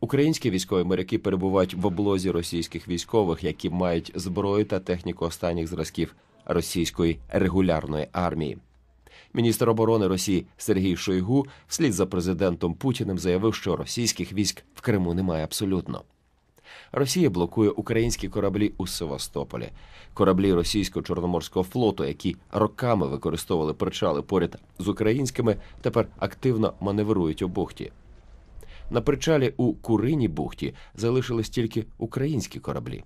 Українські військові моряки перебувають в облозі російських військових, які мають зброю та техніку останніх зразків російської регулярної армії. Міністр оборони Росії Сергій Шойгу вслід за президентом Путіним заявив, що російських військ в Криму немає абсолютно. Росія блокує українські кораблі у Севастополі. Кораблі російського чорноморського флоту, які роками використовували причали поряд з українськими, тепер активно маневрують у бухті. На причалі у Курині бухті залишились тільки українські кораблі.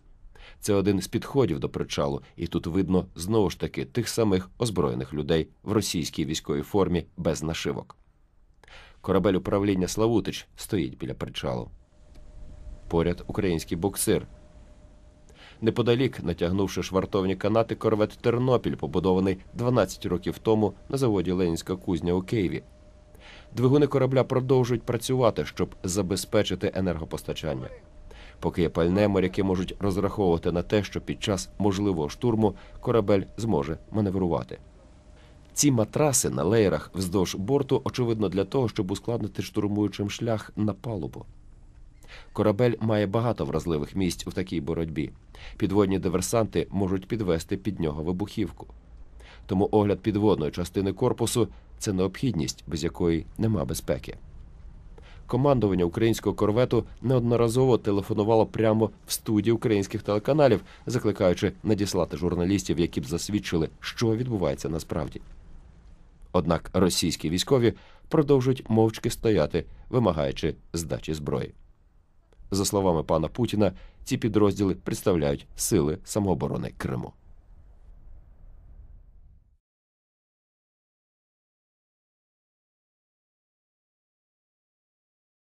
Це один з підходів до причалу, і тут видно знову ж таки тих самих озброєних людей в російській військовій формі без нашивок. Корабель управління Славутич стоїть біля причалу. Поряд український буксир. Неподалік, натягнувши швартовні канати, корвет Тернопіль, побудований 12 років тому на заводі Ленінська кузня у Києві. Двигуни корабля продовжують працювати, щоб забезпечити енергопостачання. Поки є пальне, моряки можуть розраховувати на те, що під час можливого штурму корабель зможе маневрувати. Ці матраси на леєрах вздовж борту, очевидно, для того, щоб ускладнити штурмуючим шлях на палубу. Корабель має багато вразливих місць у такій боротьбі. Підводні диверсанти можуть підвести під нього вибухівку. Тому огляд підводної частини корпусу це необхідність, без якої нема безпеки. Командування українського корвету неодноразово телефонувало прямо в студії українських телеканалів, закликаючи надіслати журналістів, які б засвідчили, що відбувається насправді. Однак російські військові продовжують мовчки стояти, вимагаючи здачі зброї. За словами пана Путіна, ці підрозділи представляють сили самооборони Криму.